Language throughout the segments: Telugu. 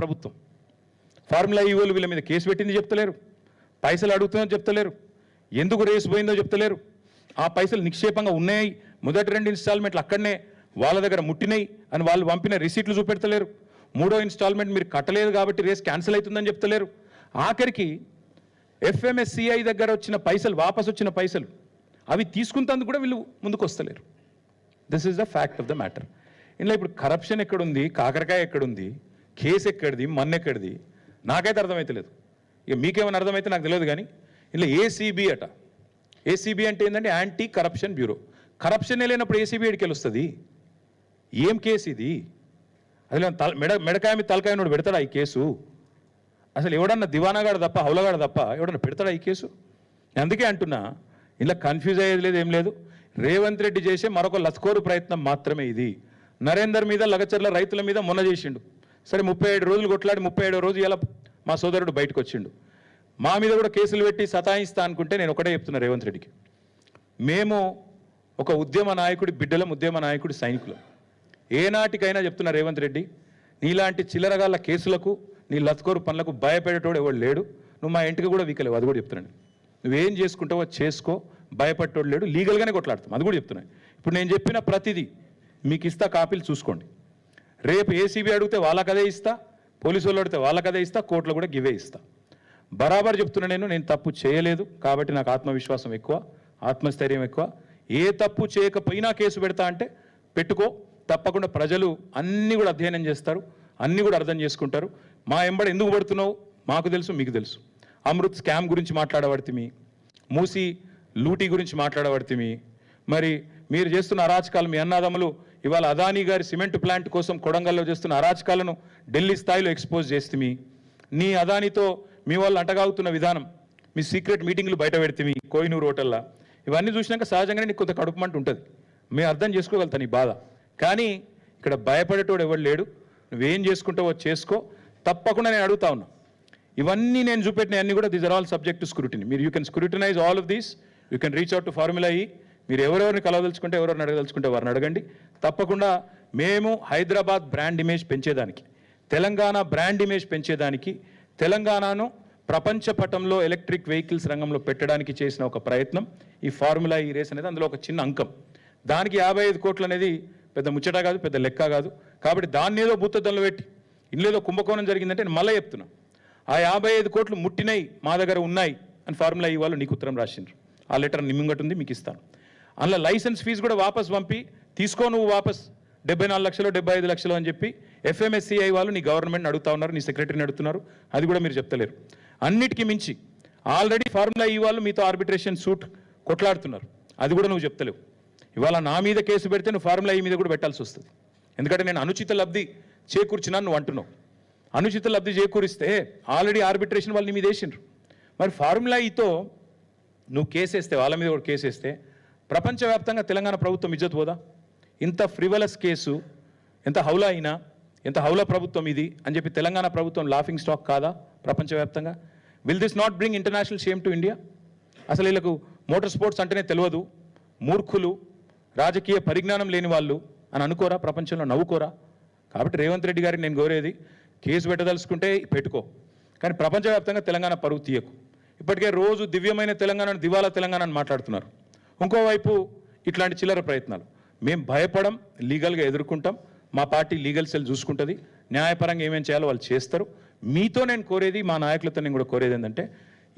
ప్రభుత్వం. ఫార్ములా ఈవోలు వీళ్ళ మీద కేసు పెట్టింది చెప్తలేరు. పైసలు అడుగుతుందో చెప్తలేరు. ఎందుకు రేసు పోయిందో చెప్తలేరు. ఆ పైసలు నిక్షేపంగా ఉన్నాయి. మొదటి రెండు ఇన్స్టాల్మెంట్లు అక్కడనే వాళ్ళ దగ్గర ముట్టినాయి అని వాళ్ళు పంపిన రిసీట్లు చూపెడతలేరు. మూడో ఇన్స్టాల్మెంట్ మీరు కట్టలేదు కాబట్టి రేస్ క్యాన్సిల్ అవుతుందని చెప్తలేరు. ఆఖరికి ఎఫ్ఎంఎస్సిఐ దగ్గర వచ్చిన పైసలు వాపస్ వచ్చిన పైసలు అవి తీసుకుంటందుకు కూడా వీళ్ళు ముందుకు వస్తలేరు this is the fact of the matter ఇందులో ఇప్పుడు కరప్షన్ ఎక్కడుంది? కాకరకాయ ఎక్కడుంది? కేసు ఎక్కడిది మన్నెక్కడిది? నాకైతే అర్థమైతలేదు. ఇక మీకేమైనా అర్థమైతే నాకు తెలియదు కానీ ఇందులో ఏసీబీ అట. ఏసీబీ అంటే ఏంటంటే యాంటీ కరప్షన్ బ్యూరో కరప్షన్ లేనప్పుడు ఏసీబీ ఎడికి వస్తుంది ఏం కేసు ఇది? అసలు తల మెడ మెడకాయ మీద తలకాయ నోడు పెడతాడా ఈ కేసు? అసలు ఎవడన్నా దివానాగాడు తప్ప హౌలగాడు తప్ప ఎవడన్నా పెడతాడా ఈ కేసు? అందుకే అంటున్నా ఇలా కన్ఫ్యూజ్ అయ్యేది లేదు ఏం లేదు. రేవంత్ రెడ్డి చేసే మరొక లస్కోరు ప్రయత్నం మాత్రమే ఇది. నరేందర్ మీద లగచర్ల రైతుల మీద మొన్న చేసిండు. సరే ముప్పై ఏడు రోజులు కొట్లాడి ముప్పై ఏడో రోజు ఇలా మా సోదరుడు బయటకు వచ్చిండు మా మీద కూడా కేసులు పెట్టి సతాయిస్తా అనుకుంటే నేను ఒకటే చెప్తున్నా రేవంత్ రెడ్డికి. మేము ఒక ఉద్యమ నాయకుడి బిడ్డలం ఉద్యమ నాయకుడి సైనికులు. ఏనాటికైనా చెప్తున్నా రేవంత్ రెడ్డి నీలాంటి చిల్లరగాళ్ళ కేసులకు నీ లత్కోరు పనులకు భయపడేటోడు ఎవడు లేడు. నువ్వు మా ఇంటికి కూడా వీకలేవు అది కూడా చెప్తున్నాను. నువ్వేం చేసుకుంటావో చేసుకో భయపడేటోడు లేడు. లీగల్గానే కొట్లాడతాం అది కూడా చెప్తున్నాను. ఇప్పుడు నేను చెప్పిన ప్రతిదీ మీకు ఇస్తా కాపీలు చూసుకోండి. రేపు ఏసీబీ అడిగితే వాళ్ళకదే ఇస్తా పోలీసు వాళ్ళు అడిగితే వాళ్ళకదే ఇస్తా కోర్టులో కూడా గివే ఇస్తా. బరాబర్ చెప్తున్నా నేను నేను తప్పు చేయలేదు కాబట్టి నాకు ఆత్మవిశ్వాసం ఎక్కువ ఆత్మస్థైర్యం ఎక్కువ. ఏ తప్పు చేయకపోయినా కేసు పెడతా అంటే పెట్టుకో. తప్పకుండా ప్రజలు అన్నీ కూడా అధ్యయనం చేస్తారు అన్నీ కూడా అర్థం చేసుకుంటారు. మా ఎంబడి ఎందుకు పడుతున్నావు? మాకు తెలుసు మీకు తెలుసు. అమృత్ స్కామ్ గురించి మాట్లాడబడితే మూసి లూటీ గురించి మాట్లాడబడితే మరి మీరు చేస్తున్న అరాచకాలు మీ అన్నదమ్ములు ఇవాళ అదానీ గారి సిమెంట్ ప్లాంట్ కోసం కొడంగల్లో చేస్తున్న అరాచకాలను ఢిల్లీ స్థాయిలో ఎక్స్పోజ్ చేస్తుమి నీ అదానితో మీ వాళ్ళు అంటగాగుతున్న విధానం మీ సీక్రెట్ మీటింగ్లు బయట పెడితే కోహినూరు హోటల్లా. ఇవన్నీ చూసినాక సహజంగానే నీకు కొంత కడుపుమంట ఉంటుంది. మేము అర్థం చేసుకోగలుగుతాను నీ బాధ. కానీ ఇక్కడ భయపడేటోడు ఎవడు లేడు. నువ్వేం చేసుకుంటావో చేసుకో. తప్పకుండా నేను అడుగుతా ఉన్నా. ఇవన్నీ నేను చూపెట్టిన అన్ని కూడా these are all subject to scrutiny మీరు you can scrutinise all of these you can reach out to formula ఈ మీరు ఎవరెవరిని కలవదలుచుకుంటే ఎవరెవరిని అడగదలుచుకుంటే వారిని అడగండి. తప్పకుండా మేము హైదరాబాద్ బ్రాండ్ ఇమేజ్ పెంచేదానికి తెలంగాణ బ్రాండ్ ఇమేజ్ పెంచేదానికి తెలంగాణను ప్రపంచ పటంలో ఎలక్ట్రిక్ వెహికల్స్ రంగంలో పెట్టడానికి చేసిన ఒక ప్రయత్నం. ఈ ఫార్ములా ఈ రేస్ అనేది అందులో ఒక చిన్న అంకం. దానికి యాభై ఐదు కోట్లు అనేది పెద్ద ముచ్చట కాదు పెద్ద లెక్క కాదు. కాబట్టి దాన్ని ఏదో భూతద్దంలో పెట్టి ఇల్లేదో కుంభకోణం జరిగిందంటే నేను మళ్ళీ చెప్తున్నా. ఆ యాభై ఐదు కోట్లు ముట్టినాయి మా దగ్గర ఉన్నాయి అని ఫార్ములా ఈ వాళ్ళు నీకు ఉత్తరం రాసిండ్రు. ఆ లెటర్ నిమ్మింగటి ఉంది మీకు ఇస్తాను. అందులో లైసెన్స్ ఫీజు కూడా వాపస్ పంపి తీసుకో నువ్వు వాపస్. డెబ్బై నాలుగు లక్షలు డెబ్బై ఐదు లక్షలు అని చెప్పి ఎఫ్ఎంఎస్సిఐ వాళ్ళు నీ గవర్నమెంట్ని అడుగుతా ఉన్నారు నీ సెక్రటరీని అడుగుతున్నారు. అది కూడా మీరు చెప్తలేరు. అన్నిటికీ మించి ఆల్రెడీ ఫార్ములా ఈ వాళ్ళు మీతో ఆర్బిట్రేషన్ సూట్ కొట్లాడుతున్నారు. అది కూడా నువ్వు చెప్తలేవు. ఇవాళ నా మీద కేసు పెడితే నువ్వు ఫార్ములా ఈ e మీద కూడా పెట్టాల్సి వస్తుంది. ఎందుకంటే నేను అనుచిత లబ్ధి చేకూర్చినా నువ్వు అంటున్నావు. అనుచిత లబ్ధి చేకూరిస్తే ఆల్రెడీ ఆర్బిట్రేషన్ వాళ్ళు నీ మీద వేసిండ్రు. మరి ఫార్ములా ఈతో e నువ్వు కేసేస్తే వాళ్ళ మీద కూడా కేసేస్తే ప్రపంచవ్యాప్తంగా తెలంగాణ ప్రభుత్వం ఇజ్జత్ పోదా? ఇంత ఫ్రివలస్ కేసు ఎంత హౌలా అయినా ఎంత హౌలా ప్రభుత్వం ఇది అని చెప్పి తెలంగాణ ప్రభుత్వం లాఫింగ్ స్టాక్ కాదా ప్రపంచవ్యాప్తంగా? Will this not bring international shame to India అసలు వీళ్ళకు మోటార్ స్పోర్ట్స్ అంటేనే తెలియదు. మూర్ఖులు రాజకీయ పరిజ్ఞానం లేని వాళ్ళు అని అనుకోరా ప్రపంచంలో? నవ్వుకోరా? కాబట్టి రేవంత్ రెడ్డి గారిని నేను కోరేది కేసు పెట్టదలుచుకుంటే పెట్టుకో. కానీ ప్రపంచవ్యాప్తంగా తెలంగాణ పరువు తీయకు. ఇప్పటికే రోజు దివ్యమైన తెలంగాణను దివాలా తెలంగాణ అని మాట్లాడుతున్నారు. ఇంకోవైపు ఇట్లాంటి చిల్లర ప్రయత్నాలు. మేము భయపడం లీగల్గా ఎదుర్కొంటాం. మా పార్టీ లీగల్ సెల్ చూసుకుంటుంది. న్యాయపరంగా ఏమేం చేయాలో వాళ్ళు చేస్తారు. మీతో నేను కోరేది మా నాయకులతో నేను కూడా కోరేది ఏంటంటే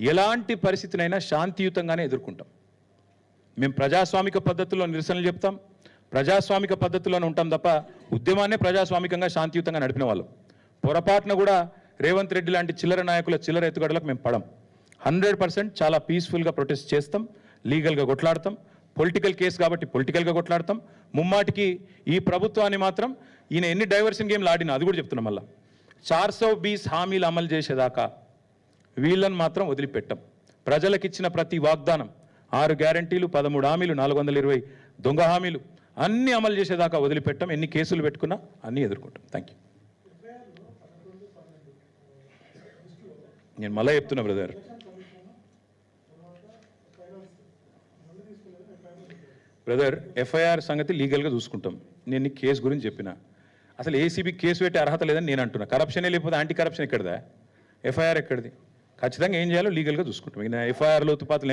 ఎలాంటి పరిస్థితినైనా శాంతియుతంగానే ఎదుర్కొంటాం. మేము ప్రజాస్వామిక పద్ధతిలో నిరసనలు చెప్తాం. ప్రజాస్వామిక పద్ధతిలోనే ఉంటాం తప్ప ఉద్యమాన్నే ప్రజాస్వామికంగా శాంతియుతంగా నడిపిన వాళ్ళం. పొరపాటున కూడా రేవంత్ రెడ్డి లాంటి చిల్లర నాయకుల చిల్లర ఎత్తుగడలకు మేము పడం. హండ్రెడ్ పర్సెంట్ చాలా పీస్ఫుల్గా ప్రొటెస్ట్ చేస్తాం. లీగల్గా కొట్లాడతాం. పొలిటికల్ కేసు కాబట్టి పొలిటికల్గా కొట్లాడతాం. ముమ్మాటికి ఈ ప్రభుత్వాన్ని మాత్రం ఈయన ఎన్ని డైవర్షన్ గేమ్లు ఆడినా అది కూడా చెప్తున్నాం మళ్ళా. చార్ సో బీస్ హామీలు అమలు చేసేదాకా వీళ్ళని మాత్రం వదిలిపెట్టాం. ప్రజలకిచ్చిన ప్రతి వాగ్దానం ఆరు గ్యారంటీలు పదమూడు హామీలు నాలుగు వందల ఇరవై దొంగ హామీలు అన్ని అమలు చేసేదాకా వదిలిపెట్టాం. ఎన్ని కేసులు పెట్టుకున్నా అన్నీ ఎదుర్కొంటాం. థ్యాంక్ యూ నేను మళ్ళీ చెప్తున్నా బ్రదర్. బ్రదర్ ఎఫ్ఐఆర్ సంగతి లీగల్గా చూసుకుంటాం. నేను నీ కేసు గురించి చెప్పిన. అసలు ఏసీబీ కేసు పెట్టే అర్హత లేదని నేను అంటున్నా. కరప్షనే లేకపోతే యాంటీ కరప్షన్ ఎక్కడదా ఎఫ్ఐఆర్ ఎక్కడిది? ఖచ్చితంగా ఏం చేయాలో లీగల్గా చూసుకుంటాం. ఎఫ్ఐఆర్లో తుపాతులు